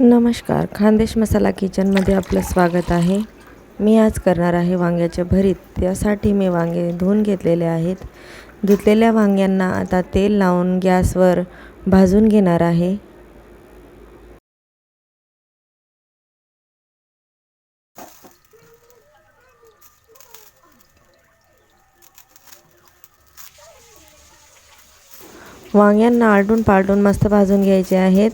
नमस्कार. खानदेश मसाला किचनमध्ये आपलं स्वागत आहे. मी आज करणार आहे वांग्याचे भरीत. त्यासाठी मी वांगे धुवून घेतलेले आहेत. धुतलेल्या वांग्यांना आता तेल लावून गॅसवर भाजून घेणार आहे. वांग्यांना आलटून पालटून मस्त भाजून घ्यायचे आहेत.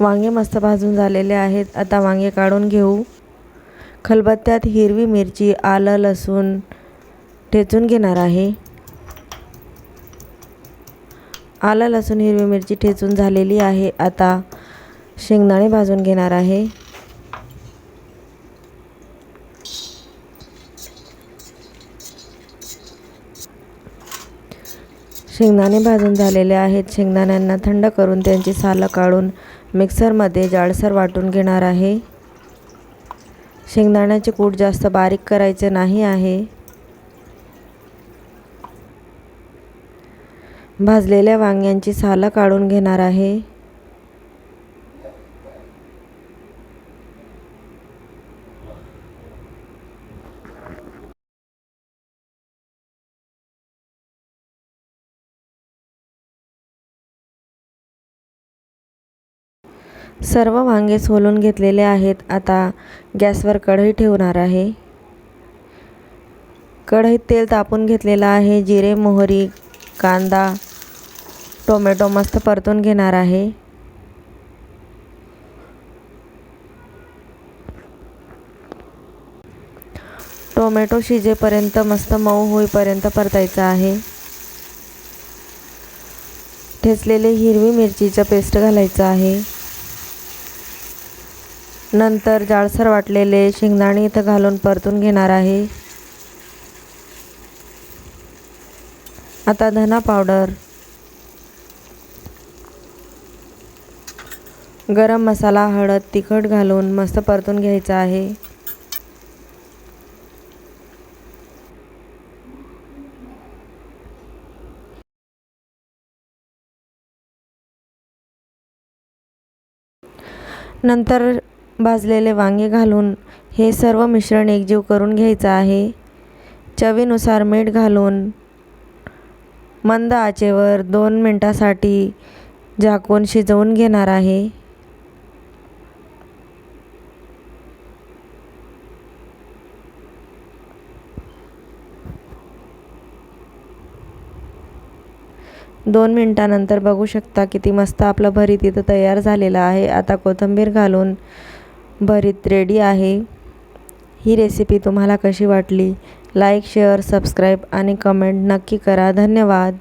वांगे मस्त भाजून झालेले आहेत. आता वांगे काढून घेऊ. खलबत्त्यात हिरवी मिरची आलं लसूण ठेचून घेणार आहे. आलं लसूण हिरवी मिरची ठेचून झालेली आहे. आता शेंगदाणे भाजून घेणार आहे. शेंगदाणे भाजून झालेले आहेत. शेंगदाण्यांना थंड करून त्यांची सालं काढून मिक्सरमध्ये जाडसर वाटून घेणार आहे. शेंगदाण्याचे कूट जास्त बारीक करायचे नाही आहे. भाजलेल्या वांग्यांची सालं काढून घेणार आहे. सर्व वांगे सोलून घेतलेले आहेत. आता गॅसवर कढई ठेवणार आहे. कढईत तेल तापून घेतलेलं आहे. जिरे मोहरी कांदा टोमॅटो मस्त परतून घेणार आहे. टोमॅटो शिजेपर्यंत मस्त मऊ होईपर्यंत परतायचं आहे. ठेचलेले हिरवी मिरचीचं पेस्ट घालायचं आहे. नंतर जाळसर वाटलेले शेंगदाणे इथं घालून परतून घेणार आहे. आता धना पावडर. गरम मसाला हळद तिखट घालून मस्त परतून घ्यायचा आहे. नंतर भाजलेले वांगे घालून हे सर्व मिश्रण एकजीव करून घ्यायचं आहे. चवीनुसार मीठ घालून मंद आचेवर दोन मिनटासाठी झाकून शिजवून घेणार आहे. दोन मिनटानंतर बघू शकता किती मस्त आपलं भरीत इथं तयार झालेलं आहे. आता कोथिंबीर घालून भरीत रेडी आहे. ही रेसिपी तुम्हाला कशी वाटली? लाईक शेअर सबस्क्राईब आणि कमेंट नक्की करा. धन्यवाद.